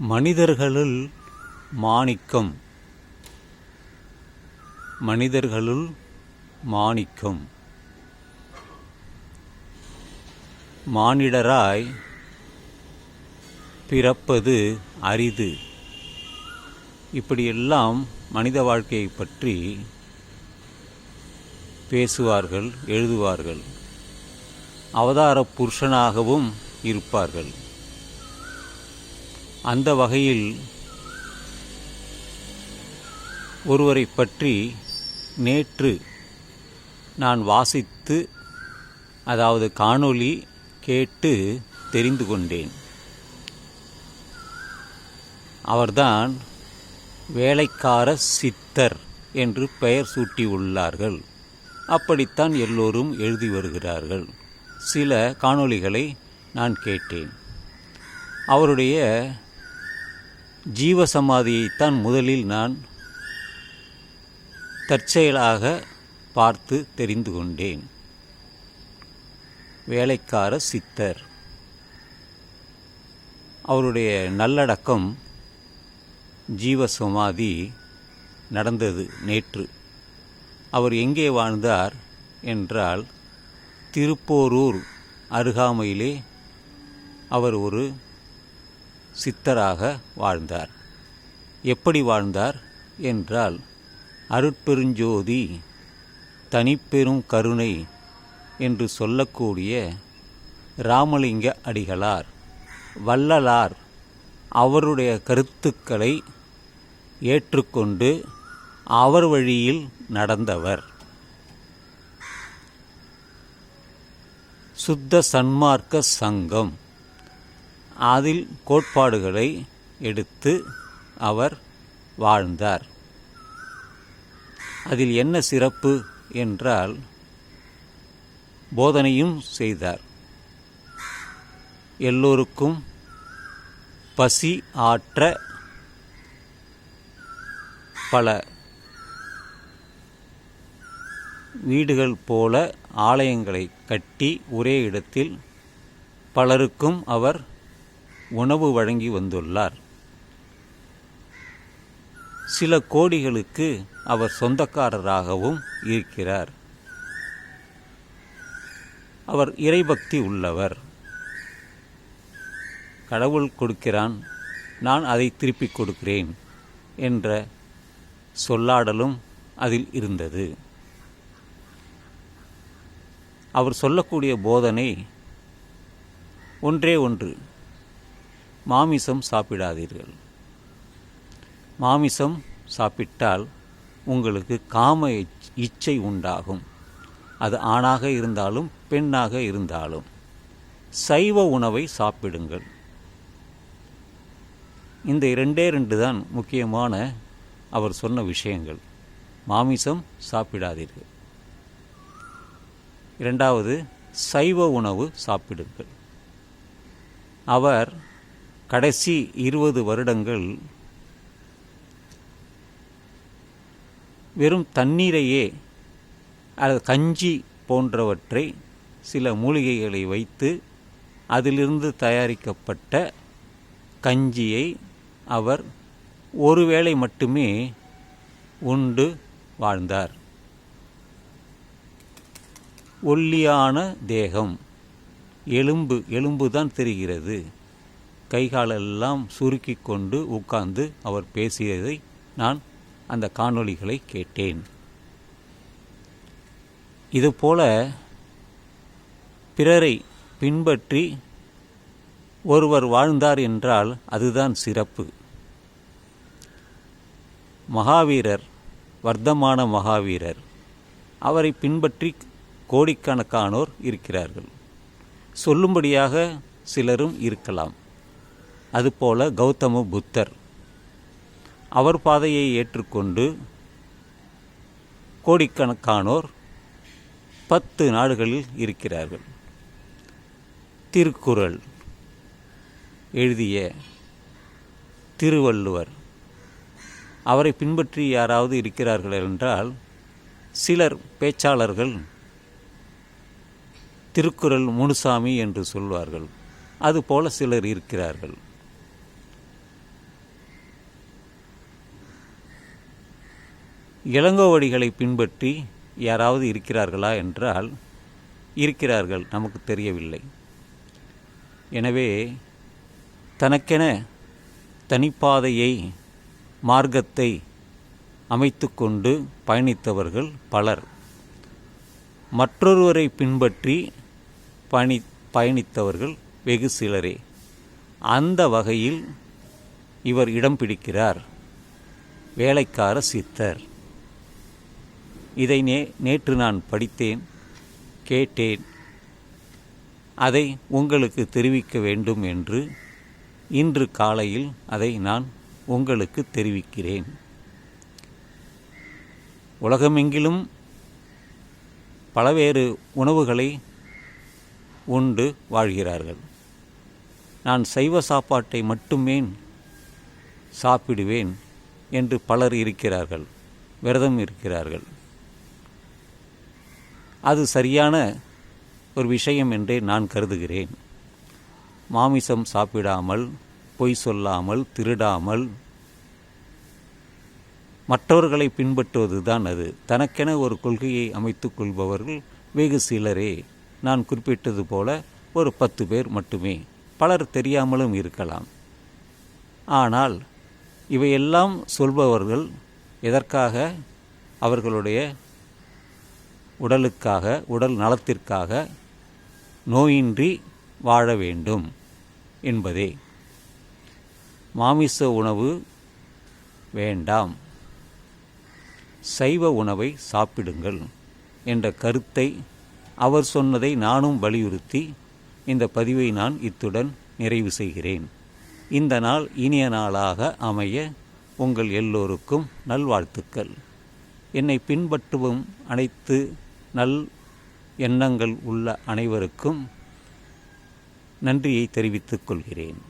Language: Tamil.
மனிதர்களுள் மாணிக்கம். மனிதர்களுள் மாணிக்கம். மானிடராய் பிறப்பது அரிது. இப்படியெல்லாம் மனித வாழ்க்கையை பற்றி பேசுவார்கள் எழுதுவார்கள். அவதார புருஷனாகவும் இருப்பார்கள். அந்த வகையில் ஒருவரை பற்றி நேற்று நான் வாசித்து அதாவது காணொளி கேட்டு தெரிந்து கொண்டேன். அவர்தான் வேலைக்கார சித்தர் என்று பெயர் சூட்டியுள்ளார்கள் அப்படித்தான் எல்லோரும் எழுதி வருகிறார்கள். சில காணொளிகளை நான் கேட்டேன். அவருடைய ஜீவசமாதியைத்தான் முதலில் நான் தற்செயலாக பார்த்து தெரிந்து கொண்டேன். வேலைக்கார சித்தர். அவருடைய நல்லடக்கம் ஜீவசமாதி நடந்தது நேற்று. அவர் எங்கே வாழ்ந்தார் என்றால் திருப்போரூர் அருகாமையிலே அவர் ஒரு சித்தராக வாழ்ந்தார். எப்படி வாழ்ந்தார் என்றால் அருட்பெருஞ்சோதி தனிப்பெரும் கருணை என்று சொல்லக்கூடிய ராமலிங்க அடிகளார் வள்ளலார் அவருடைய கருத்துக்களை ஏற்றுக்கொண்டு அவர் வழியில் நடந்தவர். சுத்த சன்மார்க்க சங்கம். அதில் கோட்பாடுகளை எடுத்து அவர் வாழ்ந்தார். அதில் என்ன சிறப்பு என்றால் போதனையும் செய்தார். எல்லோருக்கும் பசி ஆற்ற பல வீடுகள் போல ஆலயங்களை கட்டி ஒரே இடத்தில் பலருக்கும் அவர் உணவு வழங்கி வந்துள்ளார். சில கோடிகளுக்கு அவர் சொந்தக்காரராகவும் இருக்கிறார். அவர் இறைபக்தி உள்ளவர். கடவுள் கொடுக்கிறான் நான் அதை திருப்பிக் கொடுக்கிறேன் என்ற சொல்லாடலும் அதில் இருந்தது. அவர் சொல்லக்கூடிய போதனை ஒன்றே ஒன்று. மாமிசம் சாப்பிடாதீர்கள். மாமிசம் சாப்பிட்டால் உங்களுக்கு காம இச்சை உண்டாகும். அது ஆணாக இருந்தாலும் பெண்ணாக இருந்தாலும். சைவ உணவை சாப்பிடுங்கள். இந்த இரண்டே ரெண்டு தான் முக்கியமான அவர் சொன்ன விஷயங்கள். மாமிசம் சாப்பிடாதீர்கள். இரண்டாவது சைவ உணவு சாப்பிடுங்கள். அவர் கடைசி இருபது வருடங்கள் வெறும் தண்ணீரையே அல்லது கஞ்சி போன்றவற்றை சில மூலிகைகளை வைத்து அதிலிருந்து தயாரிக்கப்பட்ட கஞ்சியை அவர் ஒருவேளை மட்டுமே உண்டு வாழ்ந்தார். ஒல்லியான தேகம். எலும்பு எலும்பு தான் தெரிகிறது. கைகாலெல்லாம் சுருக்கி கொண்டு உட்கார்ந்து அவர் பேசியதை நான் அந்த காணொளிகளை கேட்டேன். இதுபோல பிறரை பின்பற்றி ஒருவர் வாழ்ந்தார் என்றால் அதுதான் சிறப்பு. மகாவீரர் வர்த்தமான மகாவீரர் அவரை பின்பற்றி கோடிக்கணக்கானோர் இருக்கிறார்கள். சொல்லும்படியாக சிலரும் இருக்கலாம். அதுபோல கௌதம புத்தர். அவர் பாதையை ஏற்றுக்கொண்டு கோடிக்கணக்கானோர் பத்து நாடுகளில் இருக்கிறார்கள். திருக்குறள் எழுதிய திருவள்ளுவர். அவரை பின்பற்றி யாராவது இருக்கிறார்கள் என்றால் சிலர் பேச்சாளர்கள் திருக்குறள் முனுசாமி என்று சொல்வார்கள். அதுபோல சிலர் இருக்கிறார்கள். இளங்கோவடிகளை பின்பற்றி யாராவது இருக்கிறார்களா என்றால் இருக்கிறார்கள் நமக்கு தெரியவில்லை. எனவே தனக்கென தனிப்பாதையை மார்க்கத்தை அமைத்துக்கொண்டு பயணித்தவர்கள் பலர். மற்றொருவரை பின்பற்றி பணி பயணித்தவர்கள் வெகு சிலரே. அந்த வகையில் இவர் இடம் பிடிக்கிறார். வேலைக்கார சித்தர். இதை நே நேற்று நான் படித்தேன் கேட்டேன். அதை உங்களுக்கு தெரிவிக்க வேண்டும் என்று இன்று காலையில் அதை நான் உங்களுக்கு தெரிவிக்கிறேன். உலகமெங்கிலும் பலவேறு உணவுகளை உண்டு வாழ்கிறார்கள். நான் சைவ சாப்பாட்டை மட்டுமே சாப்பிடுவேன் என்று பலர் இருக்கிறார்கள் விரதம் இருக்கிறார்கள். அது சரியான ஒரு விஷயம் என்றே நான் கருதுகிறேன். மாமிசம் சாப்பிடாமல் பொய் சொல்லாமல் திருடாமல் மற்றவர்களை பின்பற்றுவது தான் அது. தனக்கென ஒரு கொள்கையை அமைத்து கொள்பவர்கள் வெகு சிலரே. நான் குறிப்பிட்டது போல ஒரு பத்து பேர் மட்டுமே. பலர் தெரியாமலும் இருக்கலாம். ஆனால் இவையெல்லாம் சொல்பவர்கள் எதற்காக? அவர்களுடைய உடலுக்காக உடல் நலத்திற்காக நோயின்றி வாழ வேண்டும் என்பதே. மாமிச உணவு வேண்டாம். சைவ உணவை சாப்பிடுங்கள் என்ற கருத்தை அவர் சொன்னதை நானும் வலியுறுத்தி இந்த பதிவை நான் இத்துடன் நிறைவு செய்கிறேன். இந்த நாள் இனிய நாளாக அமைய உங்கள் எல்லோருக்கும் நல்வாழ்த்துக்கள். என்னை பின்பற்றவும் அனைத்து நல் எண்ணங்கள் உள்ள அனைவருக்கும் நன்றியை தெரிவித்துக் கொள்கிறேன்.